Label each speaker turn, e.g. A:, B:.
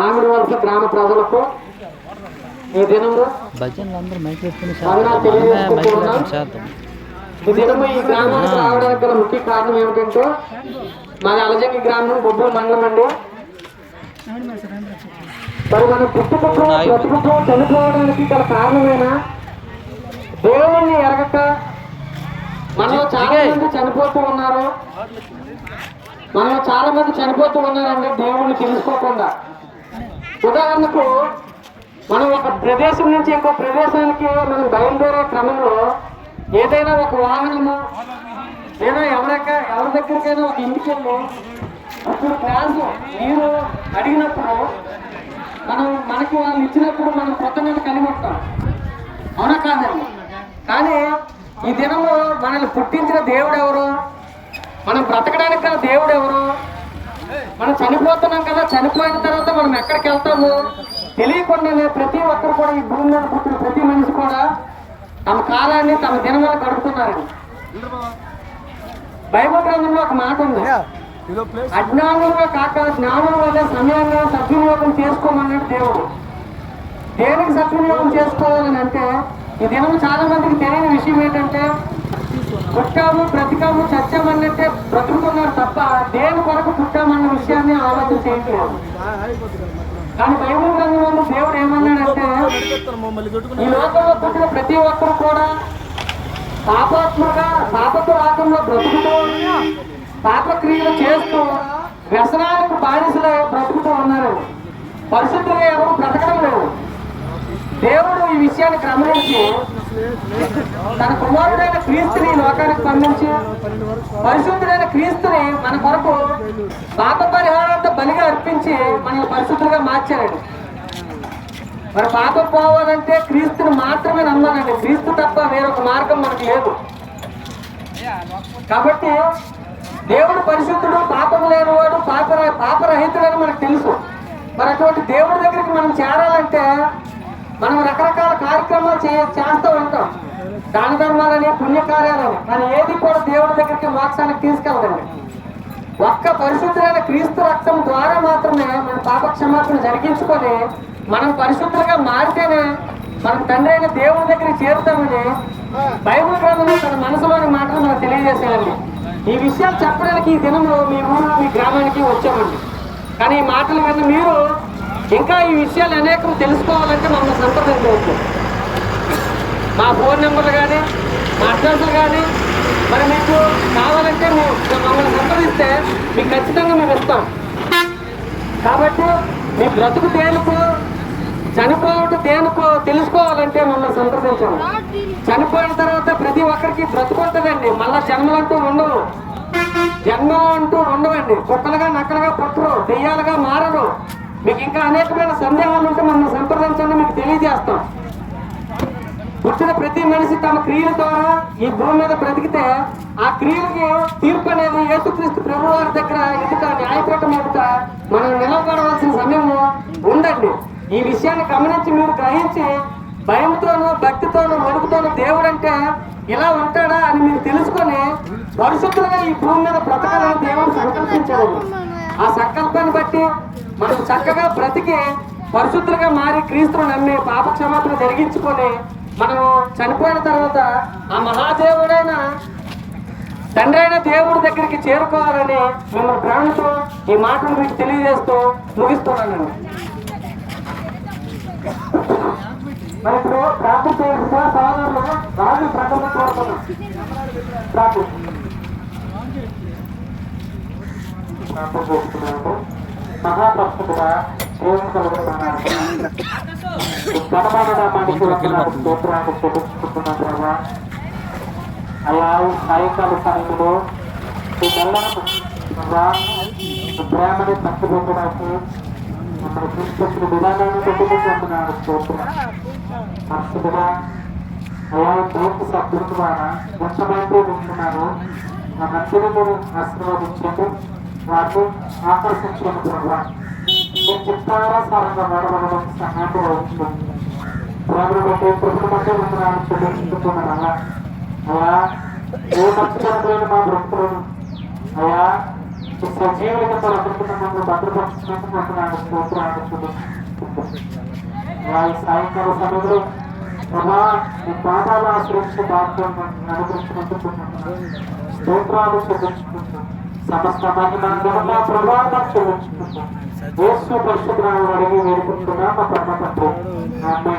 A: మామిడి వలస గ్రామ ప్రజలకు ఈ దినము ఈ దినము ఈ గ్రామానికి రావడానికి గల ముఖ్య కారణం ఏమిటంటే మాది అలజంగి గ్రామం బొబ్బుల మండలం అండి. మరి మనం పుట్టుకతో బ్రతుకుతో చనిపోవడానికి గల కారణమేనా? దేవుణ్ణి ఎరగక మనలో చాలా మంది చనిపోతూ ఉన్నారు. మనలో చాలా మంది చనిపోతూ ఉన్నారండి దేవుణ్ణి తెలుసుకోకుండా. ఉదాహరణకు మనం ఒక ప్రదేశం నుంచి ఇంకో ప్రదేశానికి మనం బయలుదేరే క్రమంలో ఏదైనా ఒక వాహనము లేదా ఎవరైనా ఎవరి దగ్గరికైనా ఒక ఇంటికి వెళ్ళి అప్పుడు గ్లాసు నీరు అడిగినప్పుడు మనం మనకి వాళ్ళు ఇచ్చినప్పుడు మనం కొత్త మీద కనిపెట్టాం అవునా కాదండి కానీ ఈ దినము మనల్ని పుట్టించిన దేవుడు ఎవరు? మనం బ్రతకడానికి దేవుడు ఎవరు? మనం చనిపోతున్నాం కదా చనిపోయిన మనం ఎక్కడికి వెళ్తాము? తెలియకుండానే ప్రతి ఒక్కరు కూడా ఈ భూమి మీద పుట్టిన ప్రతి మనిషి కూడా తమ కాలాన్ని తమ దినములు గడుపుతున్నారండి బైబిల్ గ్రంథంలో ఒక మాట ఉంది. అజ్ఞానంగా కాక జ్ఞానం వల్ల సమయాన్ని సద్వినియోగం చేసుకోమన్నాడు దేవుడు. దేనికి సద్వినియోగం చేసుకోవాలని అంటే ఈ దినం చాలా మందికి తెలియని విషయం ఏంటంటే పుట్టాము బ్రతికాము చచ్చామన్నట్టే బ్రతుకుతున్నారు తప్ప దేవుని కొరకు పుట్టామన్న విషయాన్ని ఆలోచన చేయట్లేదు కానీ బైబుల్ గ్రంథంలో దేవుడు ఏమన్నాడంటే ఈ లోకంలో పుట్టిన ప్రతి ఒక్కరు కూడా పాపాత్మక పాపపు రాకంలో బ్రతుకుతూ పాపక్రియలు చేస్తూ వ్యసనాలకు బానిసలు బ్రతుకుతూ ఉన్నారు. పరిశుద్ధులుగా ఎవరు బ్రతకడం లేదు దేవుడు ఈ విషయాన్ని గమనించి తన కుమారుడైన క్రీస్తుని లోకానికి పంపించి పరిశుద్ధుడైన క్రీస్తుని మన కొరకు పాప పరిహారాలతో బలిగా అర్పించి మనల్ని పరిశుద్ధులుగా మార్చారండి. మరి పాపం పోవాలంటే క్రీస్తుని మాత్రమే నమ్మాలండి. క్రీస్తు తప్ప వేరొక మార్గం మనకు లేదు. కాబట్టి దేవుడు పరిశుద్ధుడు పాపం లేనివాడు పాప పాపరహితుడని మనకు తెలుసు. మరి అటువంటి దేవుడి దగ్గరికి మనం చేరాలంటే మనం రకరకాల కార్యక్రమాలు చే చేస్తూ ఉంటాం. దాన ధర్మాలని పుణ్యకార్యాలని కానీ ఏది కూడా దేవుడి దగ్గరికి మోక్షానికి తీసుకెళ్ళదండి. ఒక్క పరిశుద్ధులైన క్రీస్తు రక్తం ద్వారా మాత్రమే మన పాపక్షమాపణ జరిగించుకొని మనం పరిశుద్ధంగా మారితేనే మనం తండ్రి అయిన దేవుడి దగ్గరికి చేరుతామని బైబుల్ గ్రంథంలో తన మనసులోని మాటలు మనకు తెలియజేసేయండి ఈ విషయాలు చెప్పడానికి ఈ దినంలో మీ ఊరు మీ గ్రామానికి వచ్చామండి. కానీ ఈ మాటలు విన్న మీరు ఇంకా ఈ విషయాలు అనేకం తెలుసుకోవాలంటే మమ్మల్ని సంప్రదించవచ్చు మా ఫోన్ నెంబర్లు కానీ మా అడ్రస్లు కానీ మరి మీకు కావాలంటే మమ్మల్ని సంప్రదిస్తే మీకు ఖచ్చితంగా మేము ఇస్తాం. కాబట్టి మీ బ్రతుకు దేనికో చనిపోవటం దేనికో తెలుసుకోవాలంటే మమ్మల్ని సంప్రదించండి చనిపోయిన తర్వాత ప్రతి ఒక్కరికి బ్రతుకు మళ్ళీ మళ్ళా జన్మలంటూ ఉండవు. జన్మలు అంటూ ఉండవండి. కుక్కలుగా నక్కలుగా పుట్టరు. దెయ్యాలుగా మారరు. మీకు ఇంకా అనేకమైన సందేహాలు ఉంటే మమ్మల్ని సంప్రదించండి మీకు తెలియజేస్తాం. పుట్టిన ప్రతి మనిషి తమ క్రియల ద్వారా ఈ భూమి మీద బ్రతికితే ఆ క్రియలకి తీర్పు అనేది యేసుక్రీస్తు ప్రభు వారి దగ్గర ఎదుట న్యాయపీఠం ఎదుట మనం నిలబడవలసిన సమయం ఉందండి. ఈ విషయాన్ని గమనించి మీరు గ్రహించి భయంతోనూ భక్తితోనూ వణుకుతోనూ దేవుడు అంటే ఇలా ఉంటాడా అని మీరు తెలుసుకొని పరిశుద్ధులుగా ఈ భూమి మీద బ్రతకాలని దేవుడు సంకల్పించాడు. ఆ సంకల్పాన్ని బట్టి మనం చక్కగా బ్రతికి పరిశుద్ధులుగా మారి క్రీస్తును నమ్మి పాప క్షమాపణ జరిగించుకొని మనం చనిపోయిన తర్వాత ఆ మహాదేవుడైన తండ్రి అయిన దేవుడి దగ్గరికి చేరుకోవాలని మిమ్మల్ని ప్రేమతో ఈ మాటలు మీకు తెలియజేస్తూ ముగిస్తున్నాను మరి ఇప్పుడు ప్రార్థన చేసిన సోదరులు రాజు ప్రకటన కోరుతున్నాం ప్రార్థన. ప్రార్థన చేస్తున్నాము మహాభక్తుడుగా స్తోత్రాలు చెల్లించుకుంటున్నాం ప్రభా అయ్యా సాయంకాల సమయంలో ఈ నెలను ప్రేమని పంచుకోవడానికి మమ్మల్ని తీసుకొచ్చిన విధానాన్ని చెల్లించుకుంటున్నాను స్తోత్రం పరిస్థితిగా అయ్యా ఈ సభ్యుల ద్వారా ఎంతమంది ఉంటున్నారు ఆ ఆశీర్వదించండి. వారిని ఆకర్షించండి ప్రభా మీ చిత్తానుసారంగా సహాయం వహించండి ప్రేమను బట్టి ప్రజల మధ్య చెల్లించుకుంటున్నాను అలా. అయ్యా ఏ మంచి మా భక్తులను అయ్యా
B: సజీవులుగా ప్రకృతిని భద్రపరుచుకుంటూ ఉంటున్నాడు స్తోత్రాలు సాయంకాల సమయంలో ప్రభా మీ పాదాలు ఆశ్రయించి బాధ్యత స్తోత్రాలు సమస్త మహిమ ఘనత ప్రభావం చెల్లించుకుంటాం యేసు పరిశుద్ధ అడిగి వేడుకుంటున్నా. మా పరమ తండ్రి